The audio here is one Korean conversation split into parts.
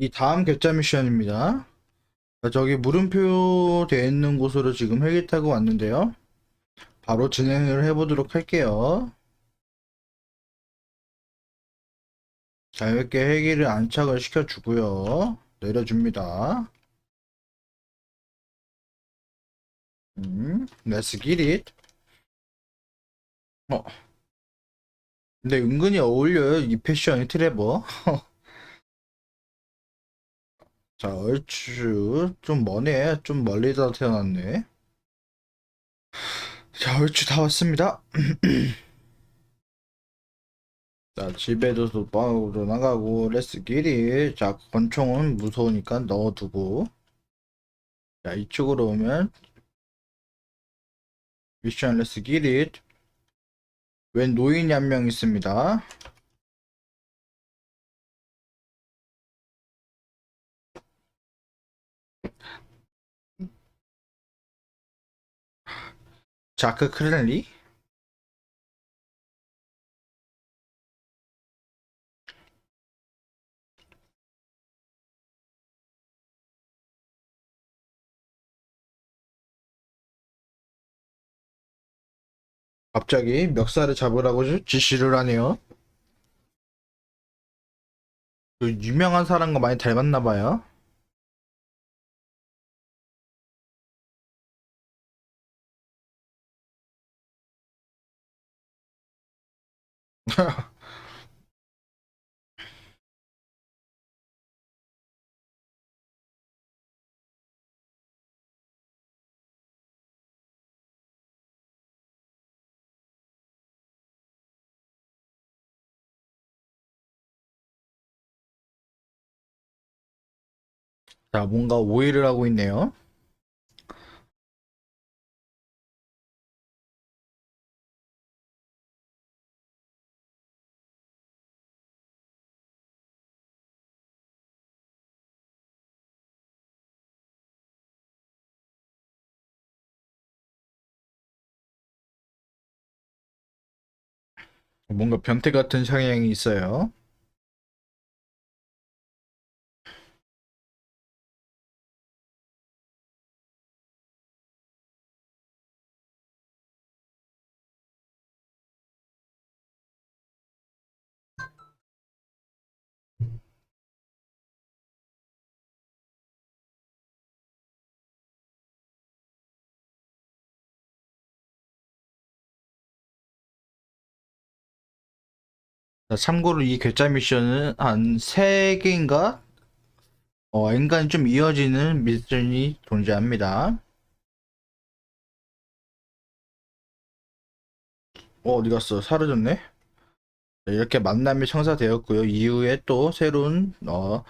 이 다음 결자 미션입니다. 자, 저기 물음표 되어 있는 곳으로 지금 헬기 타고 왔는데요. 바로 진행을 해보도록 할게요. 자유롭게 헬기를 안착을 시켜주고요. 내려줍니다. 음, let's get it. 어. 근데 은근히 어울려요, 이 패션이 트레버. 자, 얼추 좀 머네. 좀 멀리다 태어났네. 자, 얼추 다 왔습니다. 자, 집에도 도박으로 나가고, 레스 길이. 자, 권총은 무서우니까 넣어두고. 자, 이쪽으로 오면, 미션 레스 길이. 웬 노인이 한 명 있습니다. 자크 크랜리? 갑자기 멱살을 잡으라고 지- 지시를 하네요. 그 유명한 사람과 많이 닮았나 봐요. 자, 뭔가 오해를 하고 있네요. 뭔가 변태 같은 성향이 있어요. 참고로 이 괴짜 미션은 한 3개인가? 어, 엔간히 좀 이어지는 미션이 존재합니다. 어, 어디 갔어? 사라졌네? 자, 이렇게 만남이 성사되었고요. 이후에 또 새로운 어,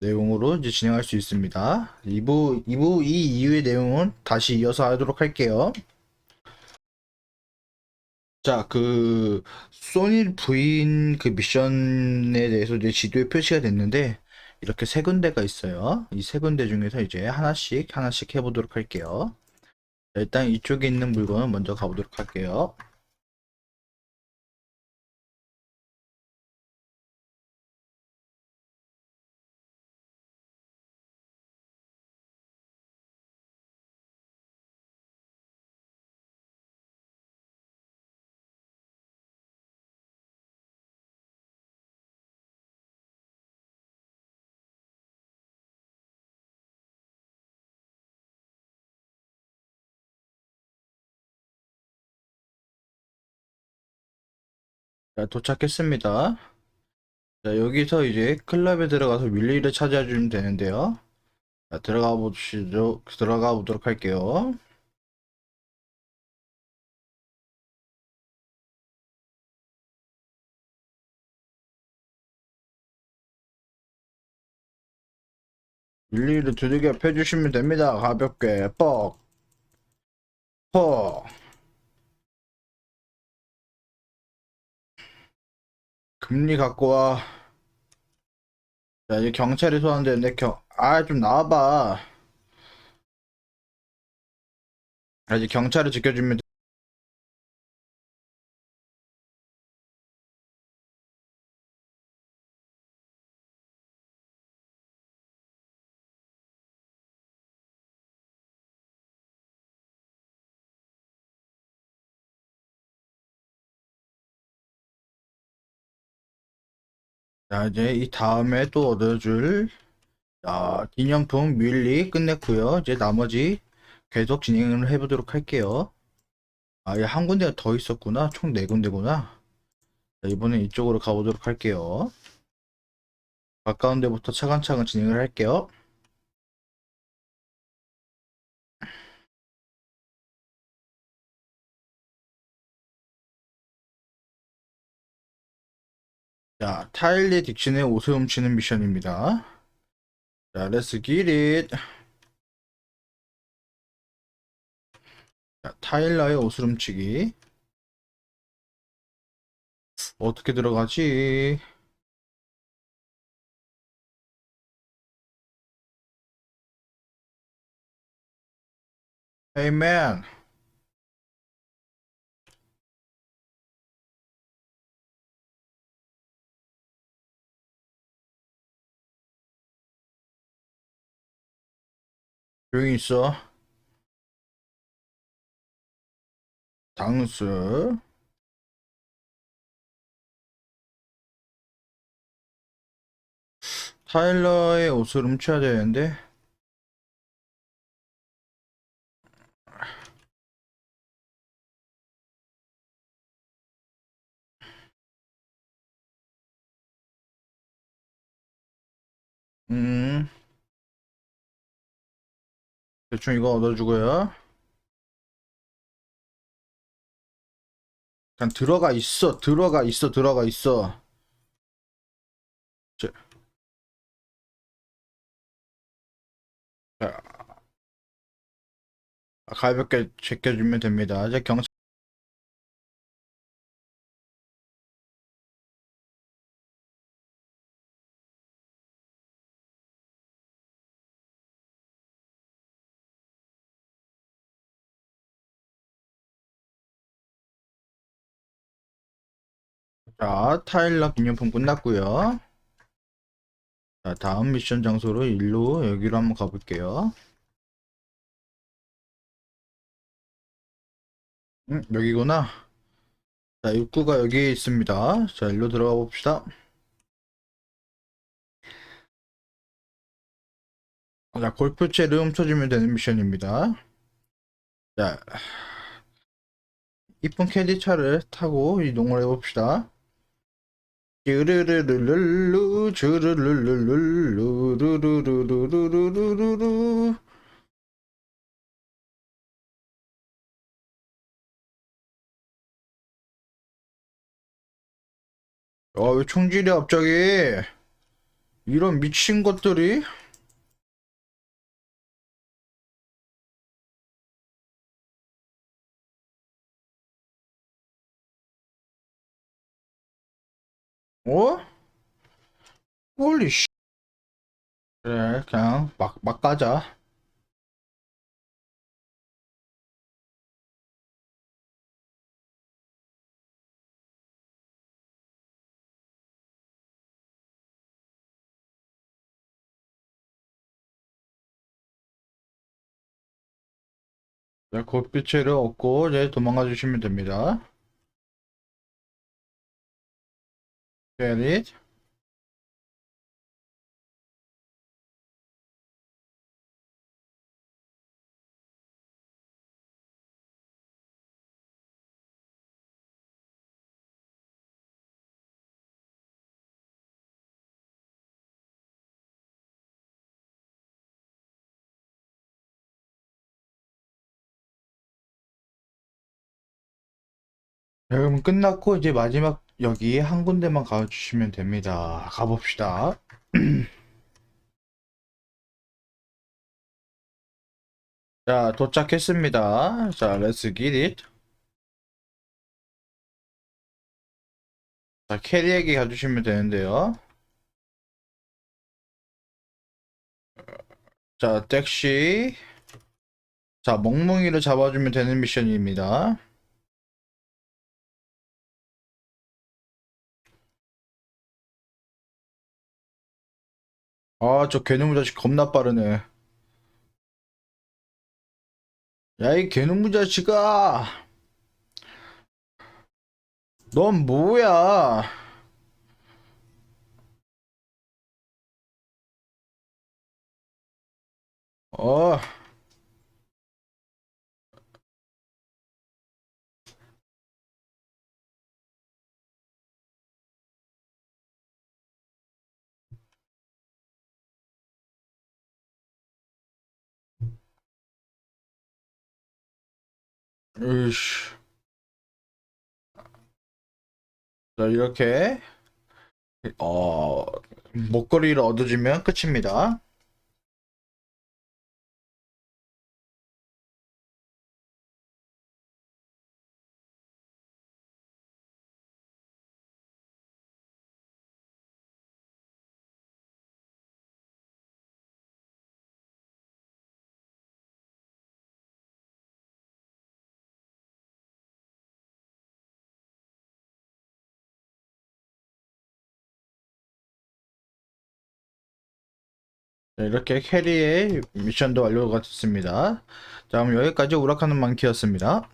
내용으로 이제 진행할 수 있습니다. 2부, 2부 이 이후의 내용은 다시 이어서 하도록 할게요. 자, 그 소니 부인 그 미션에 대해서 이제 지도에 표시가 됐는데 이렇게 세 군데가 있어요. 이 세 군데 중에서 이제 하나씩 하나씩 해보도록 할게요. 자, 일단 이쪽에 있는 물건을 먼저 가보도록 할게요. 자, 도착했습니다. 자, 여기서 이제 클럽에 들어가서 윌리를 찾아주면 되는데요. 자, 들어가 보시죠. 들어가 보도록 할게요. 윌리를 두들겨 펴주시면 됩니다. 가볍게 뻑, 퍽. 금리 갖고 와. 자, 이제 경찰이 소환되는데 경, 아, 좀 나와봐. 아, 이제 경찰을 지켜주면 자, 이제 이 다음에 또 얻어줄 자, 기념품 뮬리 끝냈고요. 이제 나머지 계속 진행을 해보도록 할게요. 아, 이한 군데가 더 있었구나. 총 네 군데구나. 자, 이번엔 이쪽으로 가보도록 할게요. 가까운 데부터 차근차근 진행을 할게요. 자, 타일리 딕슨의 옷을 훔치는 미션입니다. 자, 렛츠 기릿. 자, 타일러의 옷을 훔치기. 어떻게 들어가지? Hey 조용히 있어. 당스. 타일러의 옷을 훔쳐야 되는데. 음. 대충 이거 얻어주고요. 그냥 들어가 있어, 들어가 있어, 들어가 있어. 자, 자, 가볍게 제껴주면 됩니다. 이제 경찰 자, 타일러 기념품 끝났고요. 자, 다음 미션 장소로 일로 여기로 한번 가볼게요. 음, 여기구나. 자, 입구가 여기 있습니다. 자, 일로 들어가 봅시다. 자, 골프채를 훔쳐주면 되는 미션입니다. 자, 이쁜 캐디 차를 타고 이동을 해봅시다. 르르르르르르 르르르르르르 르르르르르르르르 아, 왜 총질이야, 갑자기? 이런 미친 것들이? 어? 홀리 씨. 그래, 그냥 막, 막 가자. 자, 곱비체를 얻고 이제 도망가 주시면 됩니다. 자, 그럼 끝났고 이제 마지막 여기 한 군데만 가주시면 됩니다. 가봅시다. 자, 도착했습니다. 자, 렛츠 기릿. 자, 캐리에게 가주시면 되는데요. 자, 택시. 자, 멍멍이를 잡아주면 되는 미션입니다. 아, 저 개놈의 자식 겁나 빠르네. 야, 이 개놈의 자식아! 넌 뭐야? 어. 으이씨. 자, 이렇게, 어, 목걸이를 얻어주면 끝입니다. 이렇게 캐리의 미션도 완료가 됐습니다. 자, 그럼 여기까지 우락하는 만키였습니다.